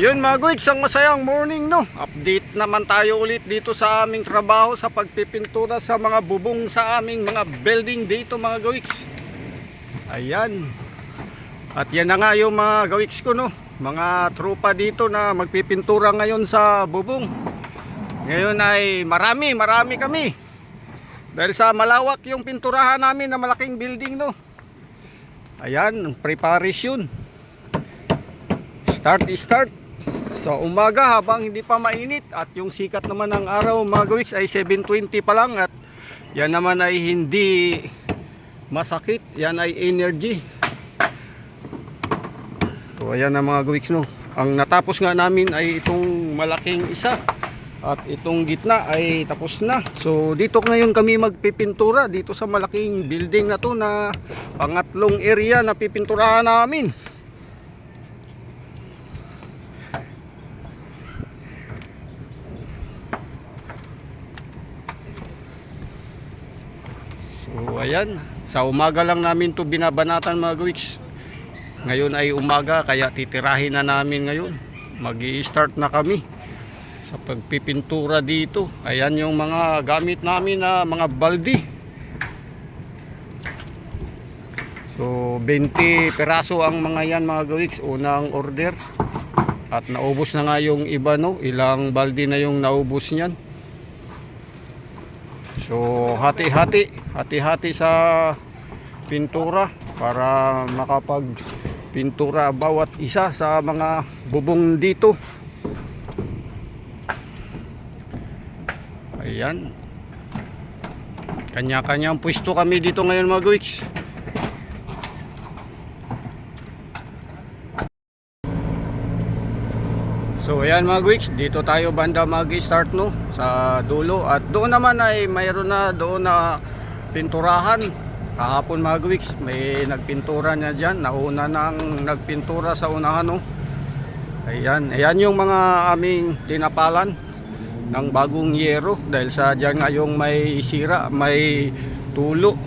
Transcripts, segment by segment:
Ayun mga guys, ang masayang morning no. Update naman tayo ulit dito sa aming trabaho sa pagpipintura sa mga bubong sa aming mga building dito mga gawiks. Ayan. At yan na nga yung mga gawiks ko no. Mga tropa dito na magpipintura ngayon sa bubong. Ngayon ay marami, marami kami. Dahil sa malawak yung pinturahan namin na malaking building no. Ayan, preparation. Start start sa umaga habang hindi pa mainit at yung sikat naman ng araw mga gawiks ay 7.20 pa lang at yan naman ay hindi masakit yan ay energy. So ayan na mga gawiks no? Ang natapos nga namin ay itong malaking isa at itong gitna ay tapos na. So dito ngayon kami magpipintura dito sa malaking building na to na pangatlong area na pipinturahan namin So ayan, sa umaga lang namin to binabanatan mga gawiks. Ngayon ay umaga kaya titirahin na namin ngayon. mag start na kami sa pagpipintura dito. Ayan yung mga gamit namin na mga baldi. So 20 peraso ang mga yan mga gawiks, unang order. At naubos na nga yung iba no, ilang baldi na yung naubos niyan. So hati-hati, hati-hati sa pintura para makapag pintura bawat isa sa mga bubong dito. Ayan. Kanya-kanyang pwesto kami dito ngayon mga gawiks. So ayan mga Gwiks, dito tayo banda mag-start no? Sa dulo. At doon naman ay mayroon na doon na pinturahan. Kahapon mga Gwiks, may nagpintura niya dyan. Nauna nang nagpintura sa unahan no? Ayan, ayan yung mga aming tinapalan ng bagong yero. Dahil sa dyan nga yung may sira, may tulo.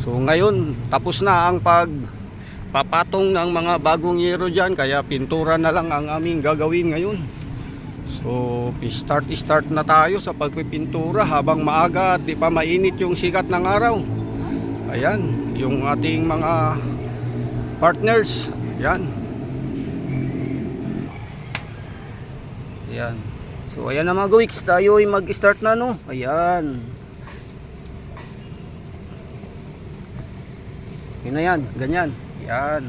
So ngayon tapos na ang pag papatong ng mga bagong yero dyan kaya pintura na lang ang aming gagawin ngayon. So start start na tayo sa pagpipintura habang maaga at di pa mainit yung sikat ng araw. Ayan yung ating mga partners. Yan ayan. So ayan na mga gawiks tayo ay mag start na no? Ayan. Yun na yan ganyan yan.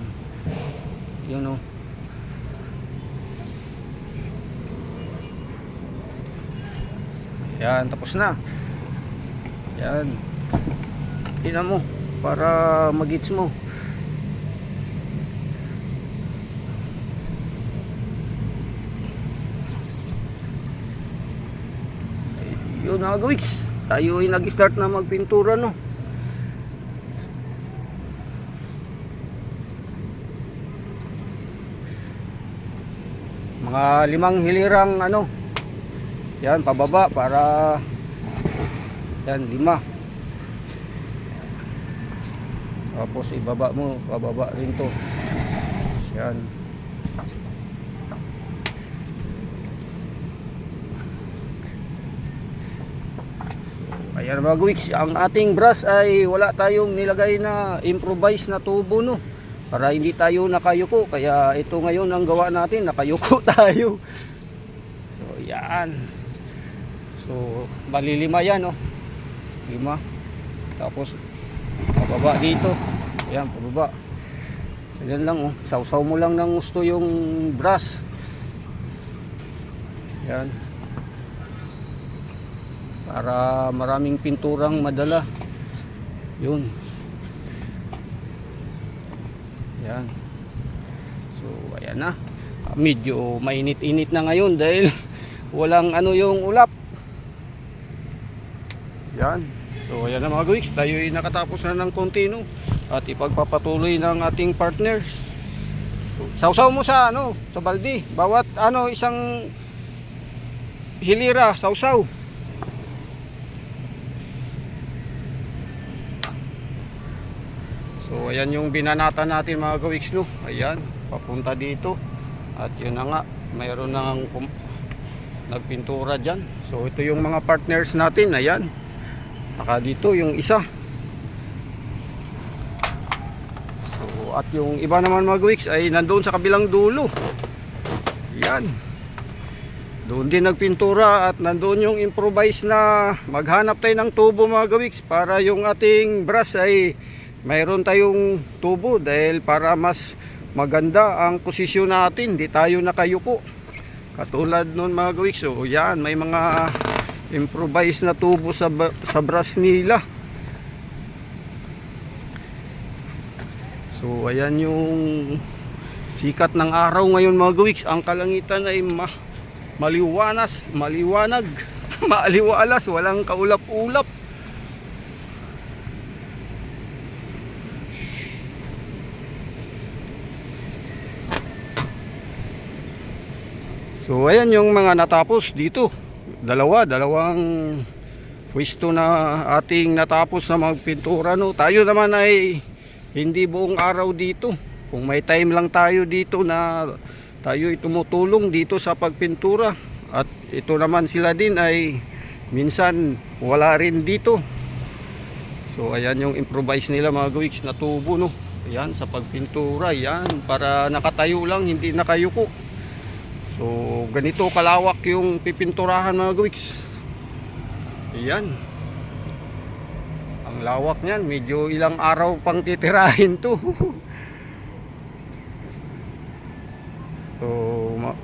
Yun oh. Yan, tapos na. Yan. Tingnan mo para magits mo. Yun na gawiks. Tayo ay nag-start na magpintura no. Mga limang hilirang ano yan pababa para yan lima. Tapos ibaba mo pababa rin to. Yan. Ayan mga guwiks ang ating brush ay wala tayong nilagay na improvise na tubo no para hindi tayo nakayuko kaya ito ngayon ang gawa natin nakayuko tayo. So yan. So bali lima yan oh. Lima. Tapos pababa dito. Yan pababa. Yan lang oh. Sausaw mo lang ng gusto yung brush yan. Para maraming pinturang madala. Yun Yan. So, ayan na. Medyo mainit-init na ngayon dahil walang ano yung ulap. Yan. So, ayan na mga guwiks. Tayo ay nakatapos na ng kontino at ipagpapatuloy ng ating partners. So, sausaw mo sa ano, sa baldi. Bawat ano isang hilira, sausaw. Ayan yung binanata natin mga gawiks no. Ayan, papunta dito. At yun na nga, mayroon nang kum- nagpintura dyan. So ito yung mga partners natin, ayan. Saka dito yung isa. So at yung iba naman mga Wix ay nandoon sa kabilang dulo. Yan. Doon din nagpintura at nandoon yung improvise na maghanap tayo ng tubo mga gawiks para yung ating brush ay mayroon tayong tubo dahil para mas maganda ang posisyon natin, di tayo nakayuko. Katulad noon mga gawiks, so yan, may mga improvise na tubo sa, sa brush nila. So ayan yung sikat ng araw ngayon mga gawiks, ang kalangitan ay ma maliwanas, maliwanag, maaliwalas, walang kaulap-ulap. Ayan yung mga natapos dito. Dalawa, dalawang pwesto na ating natapos na magpintura no. Tayo naman ay hindi buong araw dito. Kung may time lang tayo dito na tayo ay tumutulong dito sa pagpintura at ito naman sila din ay minsan wala rin dito so ayan yung improvise nila mga gawiks na tubo no ayan sa pagpintura yan para nakatayo lang hindi nakayuko so ganito kalawak yung pipinturahan mga gawiks ayan ang lawak niyan medyo ilang araw pang titirahin to So,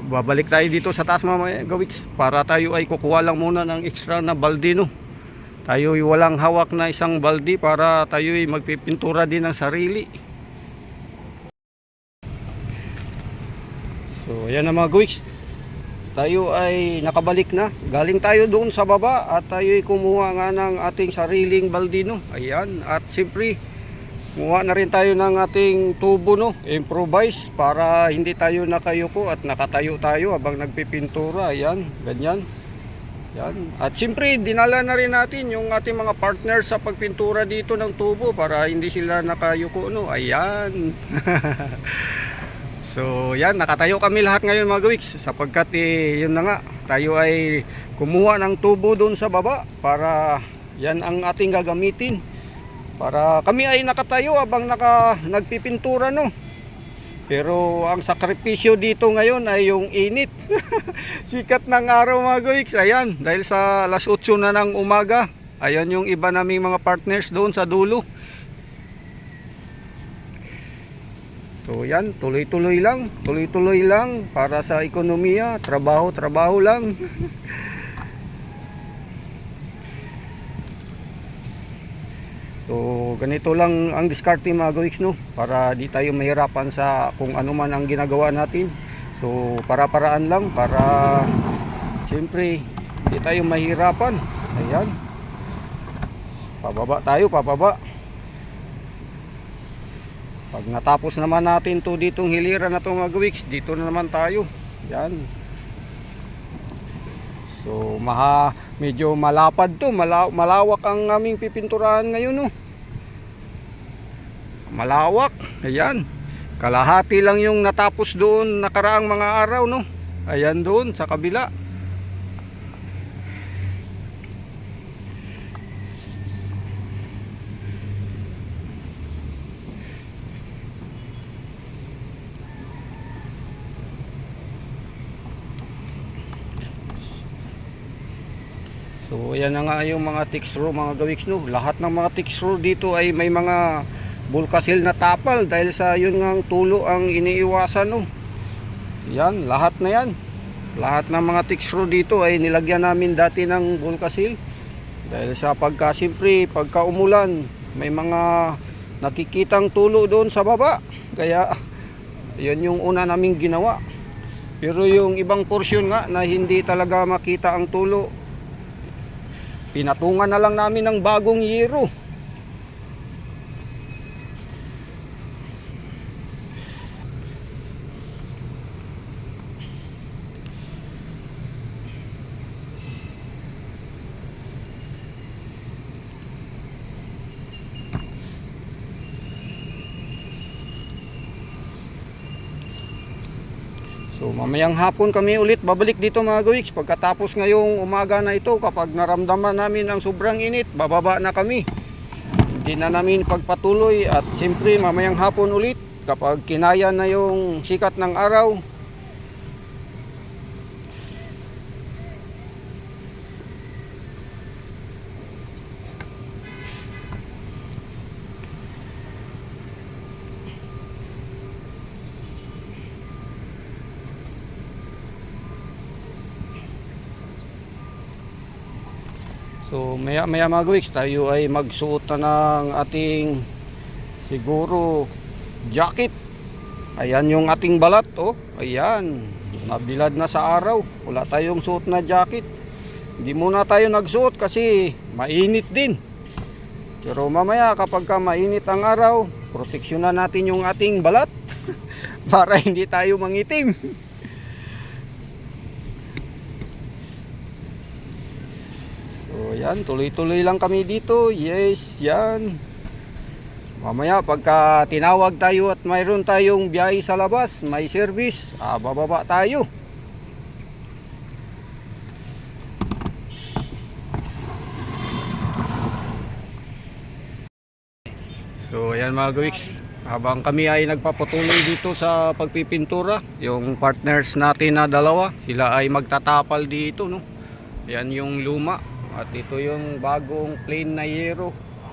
babalik tayo dito sa taas mamaya, gawiks, para tayo ay kukuha lang muna ng extra na balde, no? Tayo ay walang hawak na isang balde para tayo ay magpipintura din ng sarili. So, ayan na mga gawiks. Tayo ay nakabalik na. Galing tayo doon sa baba at tayo ay kumuha nga ng ating sariling balde, no? Ayan, at siyempre, Kumuha na rin tayo ng ating tubo no, improvise para hindi tayo nakayuko at nakatayo tayo habang nagpipintura. Ayan, ganyan. Yan. At siyempre, dinala na rin natin yung ating mga partners sa pagpintura dito ng tubo para hindi sila nakayuko no. Ayan. so, yan, nakatayo kami lahat ngayon mga gawiks sapagkat eh, yun na nga, tayo ay kumuha ng tubo doon sa baba para yan ang ating gagamitin para kami ay nakatayo habang naka, nagpipintura no. Pero ang sakripisyo dito ngayon ay yung init. Sikat ng araw mga goiks. Ayan, dahil sa alas 8 na ng umaga. Ayan yung iba naming mga partners doon sa dulo. So yan, tuloy-tuloy lang. Tuloy-tuloy lang para sa ekonomiya. Trabaho, trabaho lang. So ganito lang ang diskarte mga gawiks no para di tayo mahirapan sa kung ano man ang ginagawa natin. So para-paraan lang para siyempre di tayo mahirapan. Ayan. Pababa tayo, pababa. Pag natapos naman natin to ditong hilira na to mga gawiks, dito na naman tayo. Yan. So, maha, medyo malapad to, mala, malawak ang aming pipinturahan ngayon, no. Malawak, ayan. Kalahati lang yung natapos doon nakaraang mga araw, no. Ayan doon sa kabila. So ayan na nga yung mga texture mga gawiks no. Lahat ng mga texture dito ay may mga bulkasil na tapal dahil sa yun nga tulo ang iniiwasan no. Yan, lahat na yan. Lahat ng mga texture dito ay nilagyan namin dati ng bulkasil. Dahil sa pagka siyempre pagka umulan may mga nakikitang tulo doon sa baba. Kaya yun yung una naming ginawa. Pero yung ibang porsyon nga na hindi talaga makita ang tulo Pinatungan na lang namin ng bagong yero. Mamayang hapon kami ulit babalik dito mga gawiks. Pagkatapos ngayong umaga na ito kapag naramdaman namin ang sobrang init, bababa na kami. Hindi na namin pagpatuloy at siyempre mamayang hapon ulit kapag kinaya na yung sikat ng araw. So maya maya mga gawiks, tayo ay magsuot na ng ating siguro jacket. Ayan yung ating balat oh. Ayan. Nabilad na sa araw. Wala tayong suot na jacket. Hindi muna tayo nagsuot kasi mainit din. Pero mamaya kapag ka mainit ang araw, proteksyonan natin yung ating balat para hindi tayo mangitim. Yan, tuloy-tuloy lang kami dito. Yes, yan. Mamaya pagka tinawag tayo at mayroon tayong biyahe sa labas, may service, ah, bababa tayo. So ayan mga gawiks, habang kami ay nagpapatuloy dito sa pagpipintura, yung partners natin na dalawa, sila ay magtatapal dito no. Yan yung luma at ito yung bagong plain na yero.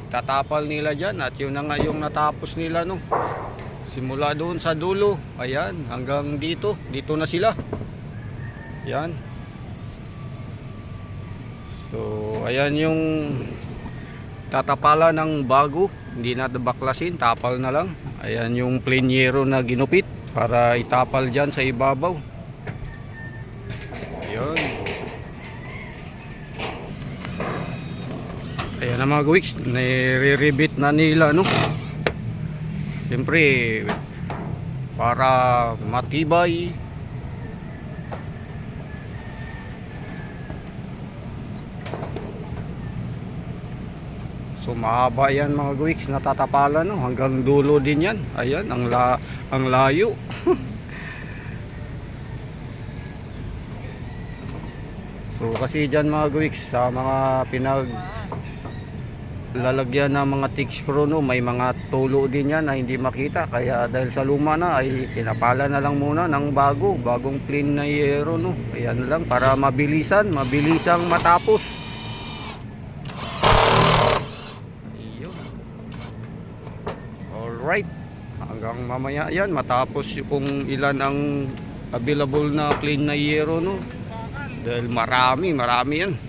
Tatapal nila dyan at yun na nga yung natapos nila no. Simula doon sa dulo, ayan, hanggang dito, dito na sila. Yan. So, ayan yung tatapala ng bago, hindi na baklasin, tapal na lang. Ayan yung plain yero na ginupit para itapal dyan sa ibabaw. Ayan na mga gawiks, nire-rebit na nila no. Siyempre, para matibay. So mahaba yan mga gawiks, natatapalan no, hanggang dulo din yan. Ayan, ang, la ang layo. So kasi dyan mga gawiks sa mga pinag lalagyan ng mga tick screw no, may mga tulo din yan na hindi makita kaya dahil sa luma na ay pinapala na lang muna ng bago, bagong clean na yero no. Ayan lang para mabilisan, mabilisang matapos. Ayun. Alright. Hanggang mamaya yan matapos kung ilan ang available na clean na yero no. Dahil marami, marami yan.